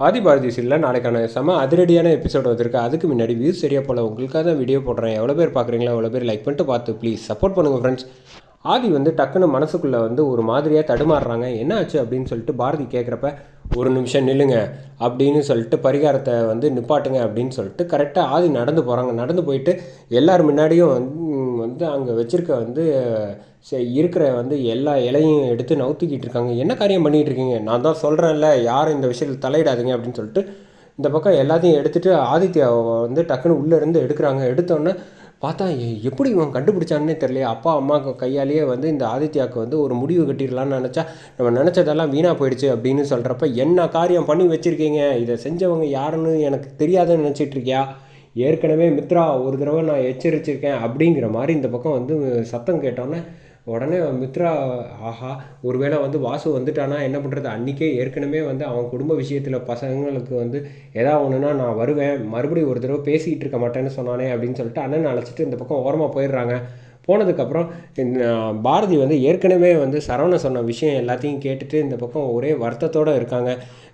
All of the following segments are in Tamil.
ஆதி பாரதி சீரியலில் நாளைக்கான செம அதிரடியான எபிசோட் வந்திருக்கு. அதுக்கு முன்னாடி வியூஸ் சரியாக போல். உங்களுக்காக தான் வீடியோ போடுறேன். எவ்வளோ பேர் பார்க்குறீங்களோ எவ்வளோ பேர் லைக் பண்ணிட்டு பார்த்து ப்ளீஸ் சப்போர்ட் பண்ணுங்கள் ஃப்ரெண்ட்ஸ் ஆதி வந்து டக்குன்னு மனசுக்குள்ளே வந்து ஒரு மாதிரியாக தடுமாறுறாங்க. என்ன ஆச்சு அப்படின்னு சொல்லிட்டு பாரதி கேட்குறப்ப ஒரு நிமிஷம் நில்லுங்க அப்படின்னு சொல்லிட்டு பரிகாரத்தை வந்து நிப்பாட்டுங்க அப்படின்னு சொல்லிட்டு கரெக்டாக ஆதி நடந்து போகிறாங்க நடந்து போயிட்டு எல்லார் முன்னாடியும் வந்து அங்கே வச்சுருக்க வந்து இருக்கிற வந்து எல்லா இலையும் எடுத்து நவுத்திக்கிட்டு இருக்காங்க. என்ன காரியம் பண்ணிகிட்டு இருக்கீங்க? நான் தான் சொல்கிறேன்ல யாரும் இந்த விஷயத்தில் தலையிடாதீங்க அப்படின்னு சொல்லிட்டு இந்த பக்கம் எல்லாத்தையும் எடுத்துகிட்டு ஆதித்யாவை வந்து டக்குன்னு உள்ளே இருந்து எடுக்கிறாங்க. எடுத்தோன்னே பார்த்தா எ- எப்படி இவன் கண்டுபிடிச்சான்னே தெரியல அப்பா அம்மா கையாலேயே வந்து இந்த ஆதித்யாவுக்கு வந்து ஒரு முடிவு கட்டிடலான்னு நினச்சா நம்ம நினச்சதெல்லாம் வீணாக போயிடுச்சு அப்படின்னு சொல்கிறப்ப என்ன காரியம் பண்ணி வச்சுருக்கீங்க? இதை செஞ்சவங்க யாருன்னு எனக்கு தெரியாதுன்னு நினச்சிட்ருக்கியா ஏற்கனவே மித்ரா ஒரு தடவை நான் எச்சரிச்சிருக்கேன் அப்படிங்கிற மாதிரி இந்த பக்கம் வந்து சத்தம் கேட்டோன்னே உடனே மித்ரா ஆஹா ஒருவேளை வந்து வாசு வந்துட்டானா என்ன பண்ணுறது அன்றைக்கே ஏற்கனவே வந்து அவன் குடும்ப விஷயத்தில் பசங்களுக்கு வந்து ஏதாவது ஒன்றுனா நான் வருவேன் மறுபடியும் ஒரு தடவை பேசிக்கிட்டு இருக்க மாட்டேன்னு சொன்னானே அப்படின்னு சொல்லிட்டு அண்ணன் அழைச்சிட்டு இந்த பக்கம் ஓரமாக போயிடுறாங்க. போனதுக்கப்புறம் பாரதி வந்து ஏற்கனவே வந்து சரவண சொன்ன விஷயம் எல்லாத்தையும் கேட்டுட்டு இந்த பக்கம் ஒரே வருத்தத்தோடு இருக்காங்க.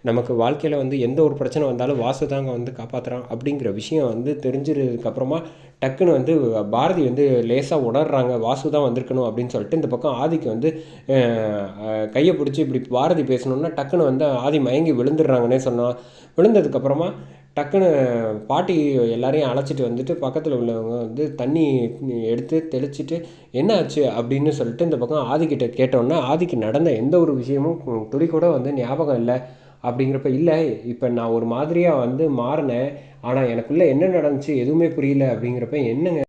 நமக்கு வாழ்க்கையில் வந்து எந்த ஒரு பிரச்சனை வந்தாலும் வாசு தாங்க வந்து காப்பாற்றுறான் அப்படிங்கிற விஷயம் வந்து தெரிஞ்சதுக்கப்புறமா டக்குன்னு வந்து பாரதி வந்து லேசாக உணர்றாங்க வாசு தான் வந்திருக்கணும் அப்படின்னு சொல்லிட்டு இந்த பக்கம் ஆதிக்கு வந்து கையை பிடிச்சி இப்படி பாரதி பேசணுன்னா டக்குன்னு வந்து ஆதி மயங்கி விழுந்துடுறாங்கன்னே சொன்னான். விழுந்ததுக்கப்புறமா டக்குன்னு பாட்டி எல்லாரையும் அழைச்சிட்டு வந்துட்டு பக்கத்தில் உள்ளவங்க வந்து தண்ணி எடுத்து தெளிச்சிட்டு என்ன ஆச்சு அப்படின்னு சொல்லிட்டு இந்த பக்கம் ஆதிக்கிட்ட கேட்டோன்னே ஆதிக்கு நடந்த எந்த ஒரு விஷயமும் துளி கூட வந்து ஞாபகம் இல்லை. அப்படிங்கிறப்ப இல்லை இப்போ நான் ஒரு மாதிரியாக வந்து மாறினேன். ஆனால் எனக்குள்ளே என்ன நடந்துச்சு? எதுவுமே புரியல. அப்படிங்கிறப்ப என்னங்க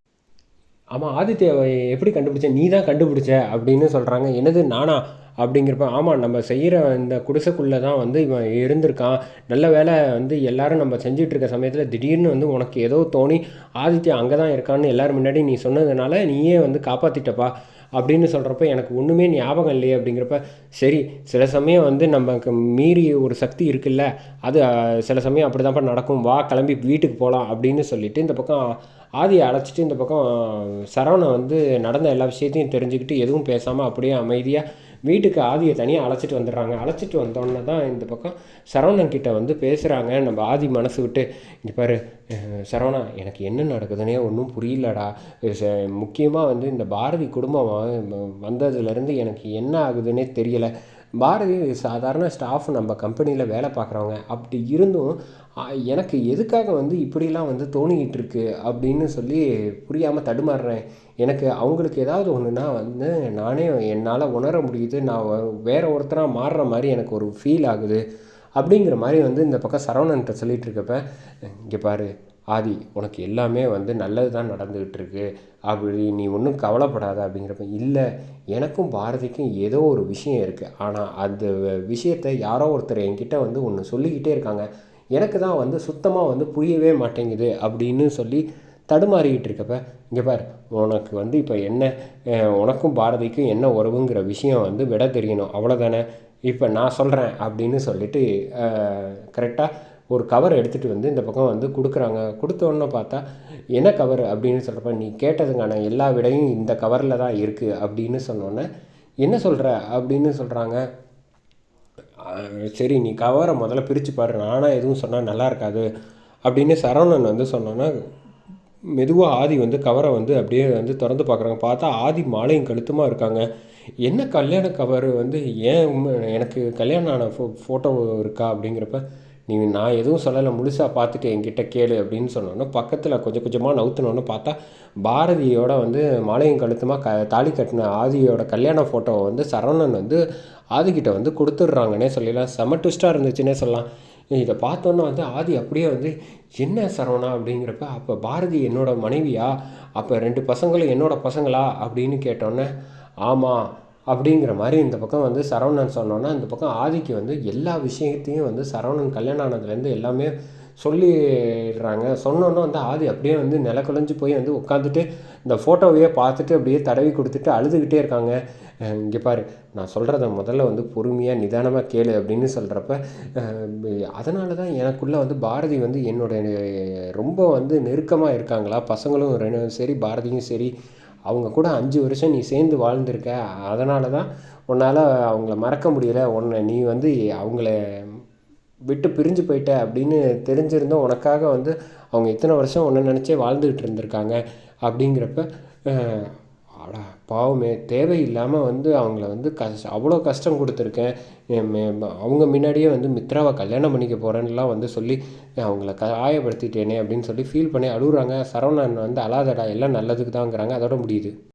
ஆமாம் ஆதித்யாவை எப்படி கண்டுபிடிச்ச? நீ தான் கண்டுபிடிச்ச அப்படின்னு சொல்கிறாங்க என்னது நானா? அப்படிங்கிறப்ப ஆமாம் நம்ம செய்கிற இந்த குடிசைக்குள்ளே தான் வந்து இவன் இருந்திருக்கான். நல்ல வேலை வந்து எல்லாரும் நம்ம செஞ்சிட்ருக்க சமயத்தில் திடீர்னு வந்து உனக்கு ஏதோ தோணி ஆதித்யா அங்கே தான் இருக்கான்னு எல்லோரும் முன்னாடி நீ சொன்னதுனால நீயே வந்து காப்பாற்றிட்டப்பா அப்படின்னு சொல்கிறப்ப எனக்கு ஒன்றுமே ஞாபகம் இல்லையே அப்படிங்கிறப்ப சரி சில சமயம் வந்து நமக்கு மீறி ஒரு சக்தி இருக்குல்ல அது சில சமயம் அப்படி தான்ப்பா நடக்கும் வா கிளம்பி வீட்டுக்கு போகலாம் அப்படின்னு சொல்லிட்டு இந்த பக்கம் ஆதியை அழைச்சிட்டு இந்த பக்கம் சரவணை வந்து நடந்த எல்லா விஷயத்தையும் தெரிஞ்சுக்கிட்டு எதுவும் பேசாமல் அப்படியே அமைதியாக வீட்டுக்கு ஆதியை தனியாக அழைச்சிட்டு வந்துடுறாங்க. அழைச்சிட்டு வந்தோடனே தான் இந்த பக்கம் சரவணங்கிட்ட வந்து பேசுகிறாங்க நம்ம ஆதி மனசு விட்டு இங்கே பாரு சரவணா எனக்கு என்ன நடக்குதுன்னே ஒன்றும் புரியலடா. முக்கியமாக வந்து இந்த பாரதி குடும்பம் வந்ததுலேருந்து எனக்கு என்ன ஆகுதுன்னே தெரியலை. பாரதி சாதாரண ஸ்டாஃப் நம்ம கம்பெனியில் வேலை பார்க்குறவங்க. அப்படி இருந்தும் எனக்கு எதுக்காக வந்து இப்படிலாம் வந்து தோணிக்கிட்டு இருக்கு அப்படின்னு சொல்லி புரியாமல் தடுமாறுறேன். எனக்கு அவங்களுக்கு ஏதாவது ஒன்றுனா வந்து நானே என்னால் உணர முடியுது. நான் வேற ஒருத்தராக மாறுற மாதிரி எனக்கு ஒரு ஃபீல் ஆகுது. அப்படிங்கிற மாதிரி வந்து இந்த பக்கம் சரவணன்ட்ட சொல்லிகிட்டு இருக்கப்ப இங்கே பாரு ஆதி உனக்கு எல்லாமே வந்து நல்லது தான் நடந்துக்கிட்டு இருக்கு அப்படி நீ ஒன்றும் கவலைப்படாத அப்படிங்கிறப்ப இல்லை எனக்கும் பாரதிக்கும் ஏதோ ஒரு விஷயம் இருக்குது ஆனால் அந்த விஷயத்தை யாரோ ஒருத்தர் என்கிட்ட வந்து ஒன்று சொல்லிக்கிட்டே இருக்காங்க. எனக்கு தான் வந்து சுத்தமாக வந்து புரியவே மாட்டேங்குது அப்படின்னு சொல்லி தடுமாறிக்கிட்டு இருக்கப்ப இங்கே பார் உனக்கு வந்து இப்போ என்ன உனக்கும் பாரதிக்கும் என்ன உறவுங்கிற விஷயம் வந்து விட தெரியணும். அவ்வளோதானே இப்போ நான் சொல்கிறேன் அப்படின்னு சொல்லிட்டு கரெக்டாக ஒரு கவர் எடுத்துகிட்டு வந்து இந்த பக்கம் வந்து கொடுக்குறாங்க. கொடுத்தோன்னு பார்த்தா என்ன கவர் அப்படின்னு சொல்கிறப்ப நீ கேட்டதுங்கான எல்லா விடையும் இந்த கவரில் தான் இருக்குது அப்படின்னு சொன்னோன்னே என்ன சொல்கிற அப்படின்னு சொல்கிறாங்க சரி நீ கவரை முதல்ல பிரித்து பாரு. நானாக எதுவும் சொன்னால் நல்லா இருக்காது. அப்படின்னு சரவணன் வந்து சொன்னோன்னா மெதுவாக ஆதி வந்து கவரை வந்து அப்படியே வந்து திறந்து பார்க்குறாங்க. பார்த்தா ஆதி மாலையும் கழுத்துமாக இருக்காங்க. என்ன கல்யாண கவர் வந்து ஏன் எனக்கு கல்யாணம் ஆன ஃபோ ஃபோட்டோ இருக்கா? அப்படிங்கிறப்ப நீ நான் எதுவும் சொல்லலை முழுசாக பார்த்துட்டு என்கிட்ட கேளு அப்படின்னு சொன்னோன்னே பக்கத்தில் கொஞ்சம் கொஞ்சமாக நவுத்தினோன்னு பார்த்தா பாரதியோட வந்து மாலையும் கழுத்துமாக க தாலி கட்டின ஆதியோட கல்யாண ஃபோட்டோவை வந்து சரவணன் வந்து ஆதிக்கிட்ட வந்து கொடுத்துட்றாங்கன்னே சொல்லிடலாம் செம ட்விஸ்ட்டாக இருந்துச்சுன்னே சொல்லலாம். இதை பார்த்தோன்னே வந்து ஆதி அப்படியே வந்து என்ன சரவணா? அப்படிங்கிறப்ப அப்போ பாரதி என்னோட மனைவியா? அப்போ ரெண்டு பசங்களும் என்னோட பசங்களா? அப்படின்னு கேட்டோன்னே ஆமாம் அப்படிங்கிற மாதிரி இந்த பக்கம் வந்து சரவணன் சொன்னோன்னா இந்த பக்கம் ஆதிக்கு வந்து எல்லா விஷயத்தையும் வந்து சரவணன் கல்யாணம் ஆனதுலேருந்து எல்லாமே சொல்லிடுறாங்க. சொன்னோன்னே வந்து ஆதி அப்படியே வந்து நிலக்குலைஞ்சு போய் வந்து உட்காந்துட்டு இந்த ஃபோட்டோவையே பார்த்துட்டு அப்படியே தடவி கொடுத்துட்டு அழுதுகிட்டே இருக்காங்க. இங்கே பாரு நான் சொல்கிறத முதல்ல வந்து பொறுமையாக நிதானமாக கேளு அப்படின்னு சொல்கிறப்ப அதனால தான் எனக்குள்ளே வந்து பாரதி வந்து என்னோட ரொம்ப வந்து நெருக்கமாக இருக்காங்களா? பசங்களும் ரெண்டு சரி பாரதியும் சரி அவங்க கூட அஞ்சு வருஷம் நீ சேர்ந்து வாழ்ந்திருக்க. அதனால தான் உன்னால் அவங்கள மறக்க முடியல. உன்னை நீ வந்து அவங்கள விட்டு பிரிஞ்சு போயிட்ட அப்படின்னு தெரிஞ்சிருந்தோம் உனக்காக வந்து அவங்க இத்தனை வருஷம் ஒன்று நினச்சே வாழ்ந்துக்கிட்டு இருந்திருக்காங்க அப்படிங்கிறப்ப அடா பாவமே. தேவையில்லாமல் வந்து அவங்கள வந்து கஷ் அவ்வளோ கஷ்டம் கொடுத்துருக்கேன். அவங்க முன்னாடியே வந்து மித்ராவை கல்யாணம் பண்ணிக்க போகிறேன்லாம் வந்து சொல்லி அவங்கள காயப்படுத்திட்டேனே அப்படின்னு சொல்லி ஃபீல் பண்ணி அழுகுறாங்க. சரவணன் வந்து அழாதடா எல்லாம் நல்லதுக்கு தாங்கிறாங்க அதோட முடியுது.